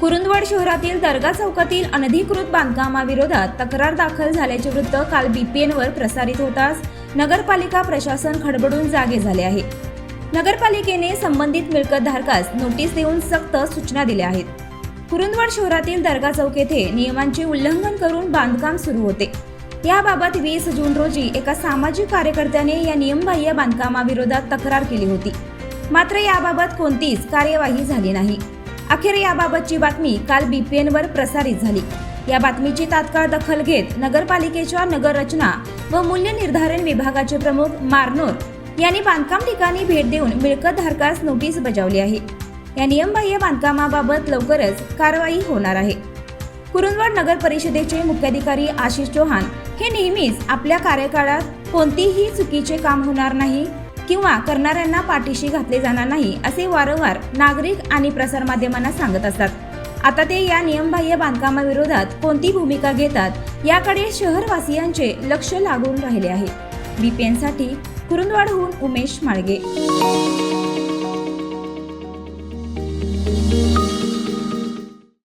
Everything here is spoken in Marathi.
कुरुंदवाड शहरातील दर्गा चौकातील अनधिकृत बांधकामाविरोधात तक्रार दाखल झाल्याचे वृत्त काल बीपीएनवर प्रसारित होताच नगरपालिका प्रशासन खडबडून जागे झाले आहे. नगरपालिकेने संबंधित मिळकत धारकास नोटीस देऊन सक्त सूचना दिल्या आहेत. कुरुंदवाड शहरातील दर्गा चौक येथे नियमांचे उल्लंघन करून बांधकाम सुरू होते. याबाबत वीस जून रोजी एका सामाजिक कार्यकर्त्याने या नियमबाह्य बांधकामाविरोधात तक्रार केली होती. मात्र याबाबत कोणतीच कार्यवाही झाली नाही. अखेर याबाबतची बातमी काल बीपीएनवर प्रसारित झाली. या बातमीची तात्काळ दखल घेत नगरपालिकेच्या नगररचना व मूल्य निर्धारण विभागाचे प्रमुख मारनोर यांनी बांधकाम ठिकाणी भेट देऊन मिळकत धारकास नोटीस बजावली आहे. या नियमबाह्य बांधकामाबाबत लवकरच कारवाई होणार आहे. कुरुंदवाड नगर परिषदेचे मुख्याधिकारी आशिष चौहान हे नेहमीच आपल्या कार्यकाळात कोणतीही चुकीचे काम होणार नाही किंवा करणाऱ्यांना पाठीशी घातले जाणार नाही असे वारंवार नागरिक आणि प्रसारमाध्यमांना सांगत असतात. आता ते या नियमबाह्य बांधकामाविरोधात कोणती भूमिका घेतात याकडे शहरवासियांचे लक्ष लागून राहिले आहे. बीपीएनसाठी कुरुंदवाडहून उमेश माळगे.